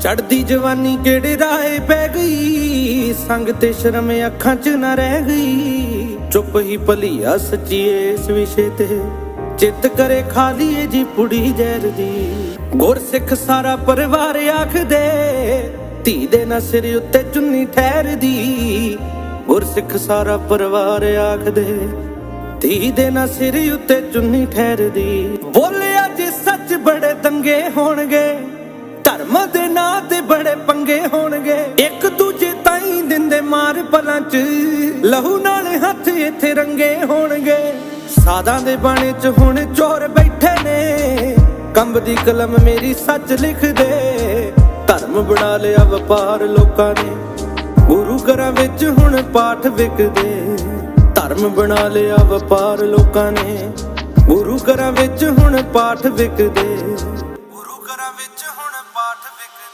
ਚੜਦੀ ਜਵਾਨੀ ਕਿਹੜੇ ਰਾਏ ਪੈ ਗਈ? ਸੰਗ ਤੇ ਸ਼ਰਮ ਅੱਖਾਂ 'ਚ ਨਾ ਰਹਿ ਗਈ। ਚੁੱਪ ਹੀ ਭਲੀਆ ਸੱਚੀਏ ਇਸ ਵਿਸ਼ੇ ਤੇ। ਚਿੱਤ ਕਰੇ ਖਾਲੀਏ ਜੀ ਪੁੜੀ ਜ਼ਹਿਰ ਦੀ। ਗੁਰਸਿੱਖ ਸਾਰਾ ਪਰਿਵਾਰ ਆਖਦੇ, ਧੀ ਦੇ ਨਾ ਸਿਰ ਉੱਤੇ ਚੁੰਨੀ ਠਹਿਰਦੀ। ਗੁਰਸਿੱਖ ਸਾਰਾ ਪਰਿਵਾਰ ਆਖਦੇ, ਧੀ ਦੇ ਨਾ ਸਿਰ ਉੱਤੇ ਚੁੰਨੀ ਠਹਿਰਦੀ। ਬੋਲਿਆ ਜੇ ਸੱਚ ਬੜੇ ਦੰਗੇ ਹੋਣਗੇ। ਧਰਮ ਦੇ ਨਾਂ ਤੇ ਬੜੇ ਪੰਗੇ ਹੋਣਗੇ। ਇੱਕ ਦੂਜੇ ਤਾਈਂ ਦਿੰਦੇ ਮਾਰ ਪਲਾਂ ਚ। ਲਹੂ ਨਾਲ ਹੱਥ ਇੱਥੇ ਰੰਗੇ ਹੋਣਗੇ। ਸਾਦਾਂ ਦੇ ਬਾਣੇ ਚ ਹੁਣ ਚੋਰ ਬੈਠੇ ਨੇ। ਕੰਬਦੀ ਕਲਮ ਮੇਰੀ ਸੱਚ ਲਿਖਦੇ ਧਰਮ ਬਣਾ ਲਿਆ ਵਪਾਰ ਲੋਕਾਂ ਨੇ। ਗੁਰੂ ਘਰਾਂ ਵਿੱਚ ਹੁਣ ਪਾਠ ਵਿਕਦੇ। ਧਰਮ ਬਣਾ ਲਿਆ ਵਪਾਰ ਲੋਕਾਂ ਨੇ। ਗੁਰੂ ਘਰਾਂ ਵਿੱਚ ਹੁਣ ਪਾਠ ਵਿਕਦੇ। ਵਿੱਚ ਹੁਣ ਪਾਠ ਵਿਕਦੇ